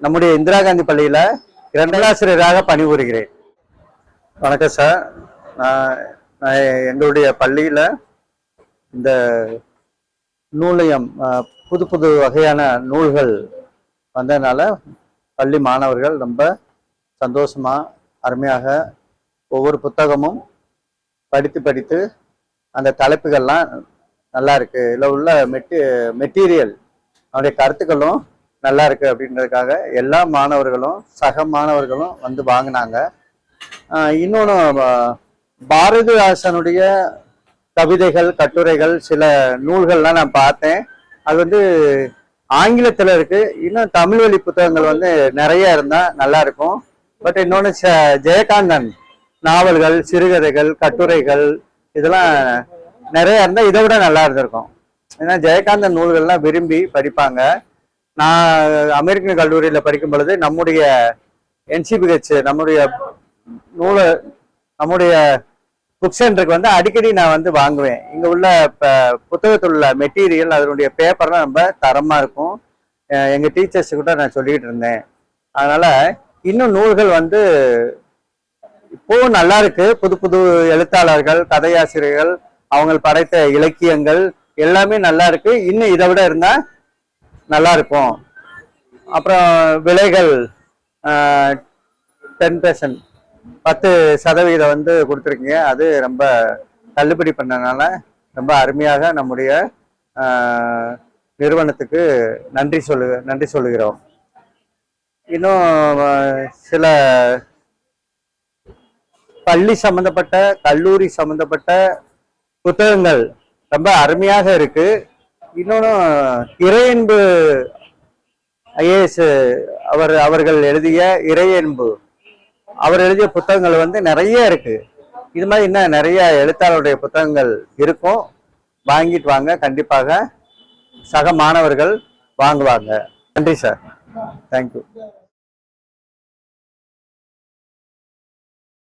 நம்முடைய இந்திரா காந்தி பள்ளியில இரண்டாம் ஆசிரியராக பணிபுரிகிறேன். வணக்கம் சார். நான் நான் எங்களுடைய பள்ளியில இந்த நூலயம் புது புது வகையான நூல்கள் வந்ததுனால பள்ளி மாணவர்கள் ரொம்ப சந்தோஷமா அருமையாக ஒவ்வொரு புத்தகமும் படித்து படித்து அந்த தலைப்புகள்லாம் நல்லா இருக்கு. இதில் உள்ள மெட்டி மெட்டீரியல் அவருடைய கருத்துக்களும் நல்லா இருக்கு அப்படின்றதுக்காக எல்லா மாணவர்களும் சக மாணவர்களும் வந்து வாங்கினாங்க. இன்னொன்று பாரதிதாசனுடைய கவிதைகள் கட்டுரைகள் சில நூல்கள்லாம் நான் பார்த்தேன். அது வந்து ஆங்கிலத்தில் இருக்கு. இன்னும் தமிழ் வழி புத்தகங்கள் வந்து நிறைய இருந்தால் நல்லா இருக்கும். பட் இன்னொன்று ஜெயகாந்தன் நாவல்கள் சிறுகதைகள் கட்டுரைகள் இதெல்லாம் நிறைய இருந்தால் இதை விட நல்லா இருந்திருக்கும். ஏன்னா ஜெயகாந்தன் நூல்கள்லாம் விரும்பி படிப்பாங்க. நான் அமெரிக்கன் கல்லூரியில் படிக்கும் பொழுது நம்முடைய என்சிபிஹெச் நம்முடைய நூலை நம்முடைய புக் சென்டருக்கு வந்து அடிக்கடி நான் வந்து வாங்குவேன். இங்கே உள்ள இப்போ புத்தகத்தில் உள்ள மெட்டீரியல் அதனுடைய பேப்பர்லாம் ரொம்ப தரமாக இருக்கும். எங்கள் டீச்சர்ஸ் கூட நான் சொல்லிக்கிட்டு இருந்தேன். அதனால் இன்னும் நூல்கள் வந்து இப்போவும் நல்லா இருக்கு. புது புது எழுத்தாளர்கள் கதையாசிரியர்கள் அவங்க படைத்த இலக்கியங்கள் எல்லாமே நல்லா இருக்கு. இன்னும் இதை விட இருந்தால் நல்லா இருக்கும் அப்புறம் விலைகள் டென் பெர்சன்ட் பத்து சதவீதம் வந்து கொடுத்துருக்கீங்க. அது ரொம்ப தள்ளுபடி பண்ணனால ரொம்ப அருமையாக நம்முடைய நிறுவனத்துக்கு நன்றி சொல்லு நன்றி சொல்லுகிறோம். இன்னும் சில பள்ளி சம்பந்தப்பட்ட கல்லூரி சம்பந்தப்பட்ட புத்தகங்கள் ரொம்ப அருமையாக இருக்குது இன்னொன்று இறையன்பு ஐஏஎஸ் அவர் அவர்கள் எழுதிய இறையன்பு. அவர் எழுதிய புத்தகங்கள் வந்து நிறைய இருக்கு. இது மாதிரி இன்னும் நிறைய எழுத்தாளருடைய புத்தகங்கள் இருக்கும். வாங்கிட்டு வாங்க. கண்டிப்பாக சக மாணவர்கள் வாங்குவாங்க. நன்றி சார். தேங்க்யூ